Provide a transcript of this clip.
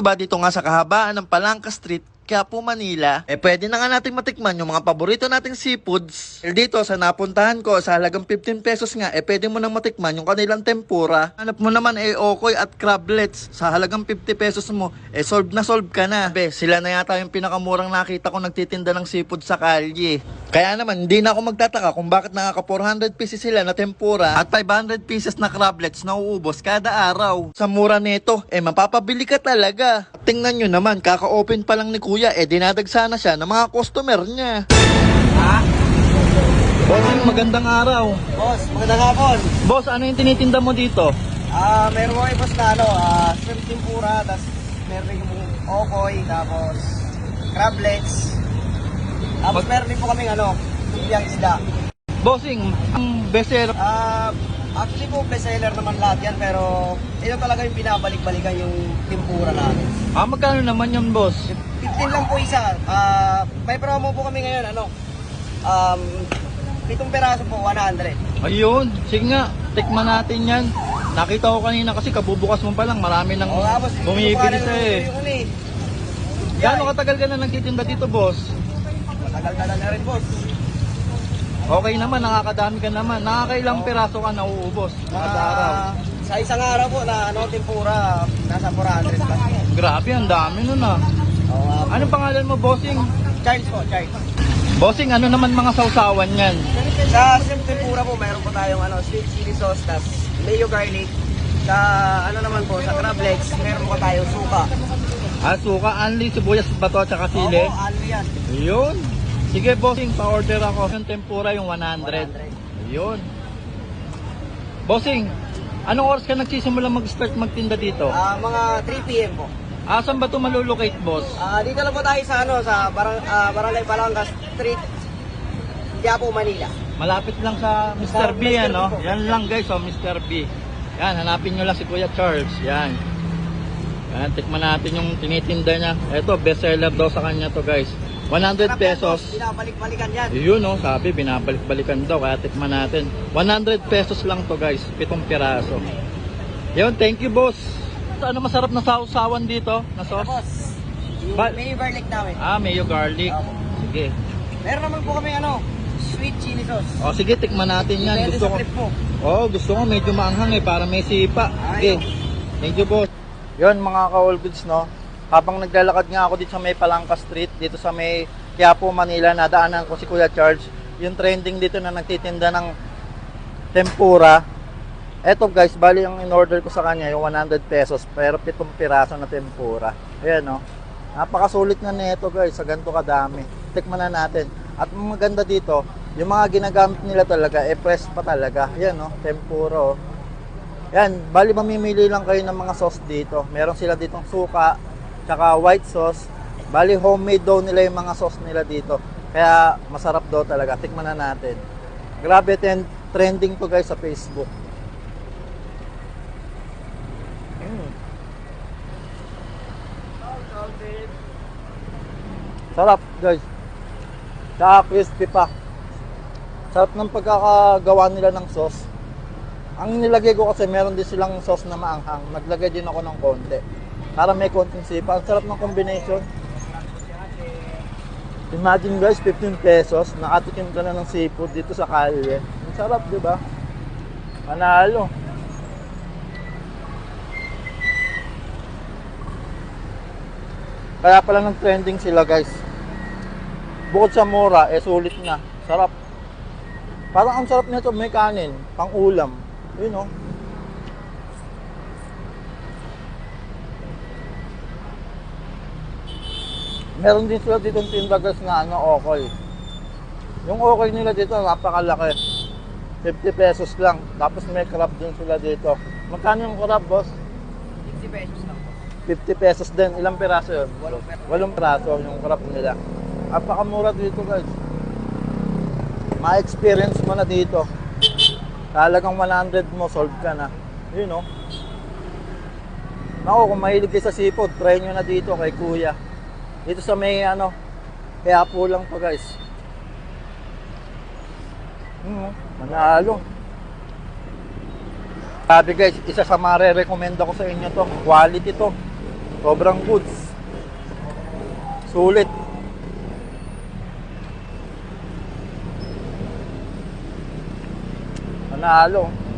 ba dito nga sa kahabaan ng Palangka Street, Quiapo, Manila, eh pwede na nga nating matikman yung mga paborito nating seafoods. Eh, Dito sa napuntahan ko, sa halagang 15 pesos nga, eh pwede mo nang matikman yung kanilang tempura. Hanap mo naman eh okoy at crablets sa halagang 50 pesos mo, eh solve na solve ka na. Be, sila na yata yung pinakamurang nakita ko nagtitinda ng seafood sa kalye. Kaya naman, hindi na ako magtataka kung bakit nakaka 400 pieces sila na tempura at 500 pieces na crablets na uubos kada araw. Sa mura nito, eh mapapabili ka talaga. At tingnan nyo naman, kaka-open pa lang ni kuya, eh dinadagsa na siya ng mga customer niya. Bossing, magandang araw. Boss, magandang hapon. Boss, ano yung tinitinda mo dito? Ah, meron ko kayo boss na ano, ah, shrimp tempura, tapos meron yung okoy, tapos crablets. Tapos meron din po kaming ano, lumpiang isda. Bossing, ang bestseller. Ah, actually po bestseller naman lahat yan, pero ito talaga yung binabalik-balikan yung tempura namin. Ah, magkano naman yun, boss? 15 lang po isa. Ah, may promo po kami ngayon, ano, um, pitong peraso po, 100. Ayun, sige nga, tikman natin yan. Nakita ko kanina kasi kabubukas mo pa lang, marami nang O nga boss, bumibili sa eh. Yung uli. Gano'ng katagal ka na nagtitinda dito, boss? Matagal-tagal na rin boss. Okay naman, nakakadami ka naman. Nakakailang piraso ka nauubos kada araw. Ah, sa isang araw po na ano, tempura, nasa 400 plus. Grabe, ang dami nun ah. Oo nga po. Anong pangalan mo, bossing? Charles po, Charles. Bossing, ano naman mga sausawan yan? Sa shrimp tempura po, mayroon po tayong ano, sweet chili sauce, tas mayo garlic. Sa ano naman po, sa crab legs, meron po tayong suka. Ah, suka, anli, sibuyas, bato, at saka sili. Opo, ano yan? Ayun. Sige, bossing, pa-order ako. Yung tempura, yung 100. 100. Ayun. Bossing, anong oras ka nagsisimula mag-start magtinda dito? Ah, mga 3 p.m. po. Asan ba ito malulocate, boss? Ah, dito lang po tayo sa ano, sa barang, ah, Barangay Balanga Street, Quiapo, Manila. Malapit lang sa Mr. Sa B, Mr. ano? B po. Yan lang guys, oh, Mr. B. Yan, hanapin nyo lang si Kuya Charles. Yan. Yan, tikman natin yung tinitinda niya. Ito, best seller daw sa kanya to guys. 100 pesos. Binabalik-balikan yan. Yun oh, sabi, binabalik-balikan daw. Kaya tikman natin. 100 pesos lang to guys. Pitong piraso. Yun, thank you boss. Ano masarap na sausawan dito? Na sauce? Tapos, yung Ba- mayo garlic namin. Ah, mayo garlic. Sige. Meron naman po kami ano, sweet chili sauce. O sige, tikman natin yan. Depende Gusto sa ko. trip po. Oh, gusto ko medyo maanghang eh, para may sipa. Okay. Ayun. Thank you, boss. Yun, mga ka-all goods, no? Habang naglalakad nga ako dito sa may Palangka Street, dito sa may Quiapo, Manila, nadaanan ko si Kuya Charles. Yung trending dito na nagtitinda ng tempura. Eto guys, bali ang in-order ko sa kanya, yung 100 pesos, pero pitong piraso na tempura. Ayan, no? Napakasulit na nito guys, sa ganito kadami. Tikman na natin. At maganda dito, yung mga ginagamit nila talaga, eh fresh pa talaga. Ayan, no? Tempura, oh. Yan, bali mamimili lang kayo ng mga sauce dito. Meron sila ditong suka, tsaka white sauce. Bali homemade daw nila yung mga sauce nila dito. Kaya masarap daw talaga. Tikman na natin. Grabe, ten, trending to guys sa Facebook. Mm. Sarap guys. Tsaka crispy pa. Sarap ng pagkakagawa nila ng sauce. Ang nilagay ko kasi meron din silang sauce na maanghang. Naglagay din ako ng konti. Para may konting sipa. Ang sarap ng combination. Imagine guys, 15 pesos. Nakatikim ka na ng seafood dito sa kalye. Ang sarap, di ba? Panalo. Kaya pala ng trending sila guys. Bukod sa mura, eh sulit na. Sarap. Parang ang sarap nito, may kanin, pang ulam. Yun oh. Meron din sila dito tindagas na ano, okoy. Yung okoy nila dito, napakalaki. 50 pesos lang. Tapos may crab din sila dito. Magkano yung crab, boss? 60 pesos lang po. 50 pesos din. Ilang piraso yun? Walong pesos. Walong piraso yung crab nila. Napakamura dito guys. Ma-experience mo na dito. Talagang 100 mo, solve ka na. Yun know. Nako, kung mahilig kayo sa seafood, try nyo na dito kay kuya. Dito sa may ano, kaya po lang to guys. Hmm, manalo. Sabi guys, isa sa mare-recommend ako sa inyo to. Quality to. Sobrang goods. Sulit. Panalo.